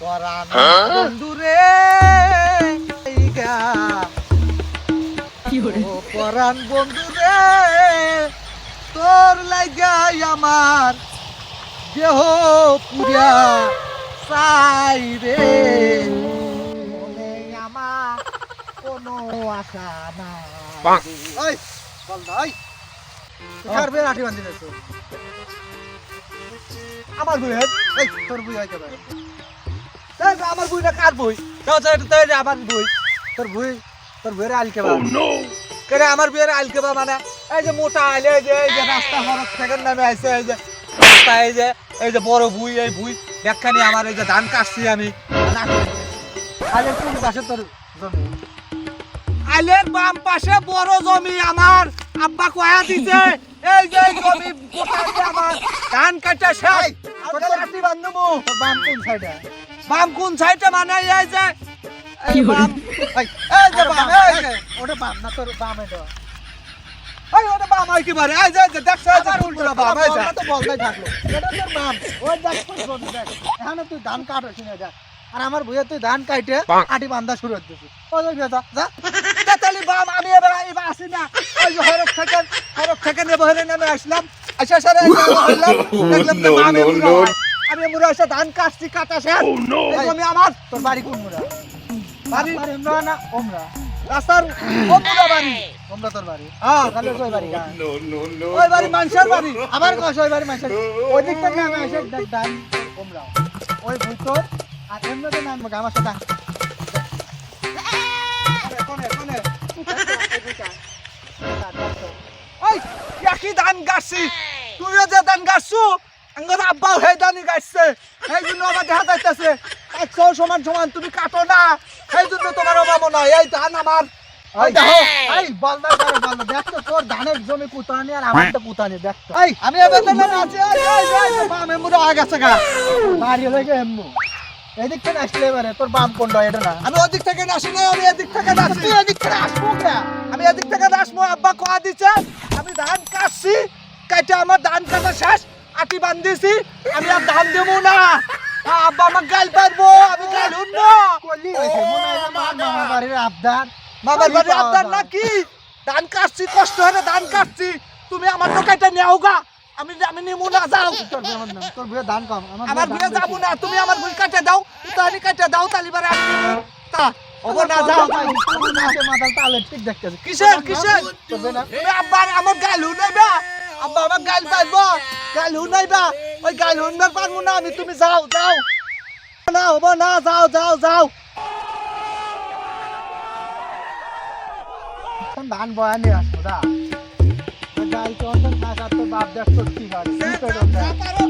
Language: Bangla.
পরাণ বন্ধুরে পরাণ বন্ধুরে তোর লাগাই আমার দেহ পুরা চাই রে। আমার কোনো আশা নাই। ওই বল ভাই কার বের আঠি বান্ধি আমার এই তোর বই হইতে দেখ আমার বইটা কার বই? তো তো তো আমার বই। তোর বই তোর বইরে আলকে বা কেরে আমার বইরে আলকে বা মানে? এই যে মোটা আইলে এই যে এই যে রাস্তা হরক থেকে নামে আইছে এই যে রাস্তা এই যে এই যে বড় বুই এই বুই। দেখখানি আমার এই যে ধান কাটছি আমি। আইলে কোন পাশে তোর জমি? আইলের বাম পাশে বড় জমি আমার। আব্বা কয়া দিছে এই যে জমি আমার। ধান কাটা শেষ। তোর লাঠি বান্ধবো বাম কোন সাইডে? বাম কোন সাইডে মানে এই যে এই বাম। এই এই যে বাম এই যে। ওটা বাম না তোর বাম এটা। এই ওটা বাম কি বারে? এই যে দেখছ এই যে উল্টো বাম এই যে। তো বলতে থাকল। এটা তোর বাম। ওই দেখ তোর দেখ। এখানে তুই ধান কাটছ না দেখ আর আমার বইয়ে তুই ধান কাটে আটি বান্ধা শুরু হচ্ছে ওই যা যা। তাতালি বাম আমি এবার এবার আসি না। ওই হরক থেকে হরক থেকে নেব হরে নেমে আসলাম। আচ্ছা স্যার দেখলাম বাম আমি এমুরা এসে ধান কাটছি কাটা শেষ। এই জমি আমার। তোর বাড়ি কোন মুরা বাড়ি এমরা না ওমরা। রাস্তার ওমরা বাড়ি। ওমরা তোর বাড়ি। হ্যাঁ তাহলে ওই বাড়ি। No, no, no. ওই বাড়ি মানুষের বাড়ি। আবার কস ওই বাড়ি মানুষের। ওই দিক থেকে আমি এসে ডান ওমরা। ওই ভূত আর এমরাতে নাম আমার সাথে। কোনে কোনে ওই একই ধান গাছছি তুইও যে ধান গাছছু আঙ্গর আব্বাও হে ধানই গাছছে এই জন্য আমার দেখা যাইতেছে একশো সমান সমান তুমি কাটো না সেই জন্য তোমার অভাব নয় এই ধান আমার। এই এই আমি এবার আছি এই এই এই গা। এদিক থেকে আসলে এবারে তোর বাম কোন এটা না। আমি ওদিক থেকে আসি না আমি এদিক থেকে এদিক থেকে আসব আমি এদিক থেকে আসব আব্বা কোয়া দিছে। আমি ধান কাটছি কাটে আমার ধান কাটা শেষ। আটি বান্ধিছি আমি আর ধান দেবো না। আব্বা আমার গাল পারব আমি গাল না কলি হইছে মনে হয় আমার মামা। বাড়ির আবদার। নাকি? ধান কাটছি কষ্ট হয়ে ধান কাটছি। তুমি আমার তো কাটা নেও গা। আমি আমি নিমু না যাও। তোর বুয়ে ধান কম। আমার ঘুরে যাব না তুমি আমার ঘুরে কাটে দাও। তাহলে কাটে দাও তালিবারে আমি নিমু তা ওগো না যাও। মাথাল তালে ঠিক দেখতেছে। কিসের কিসের? না তুমি আব্বার আমার গাল হুনাইবা আব্বা আমার গাল পাইব? গাল হুনাইবা ওই গাল হুনবার পারব না আমি, তুমি যাও যাও। না, হব না, যাও যাও যাও। ধান বয়ানি আসব, দা। গাই তো অন্তর খাস আর তোর বাপ দেখ তোর কি করে কি করে যা পারো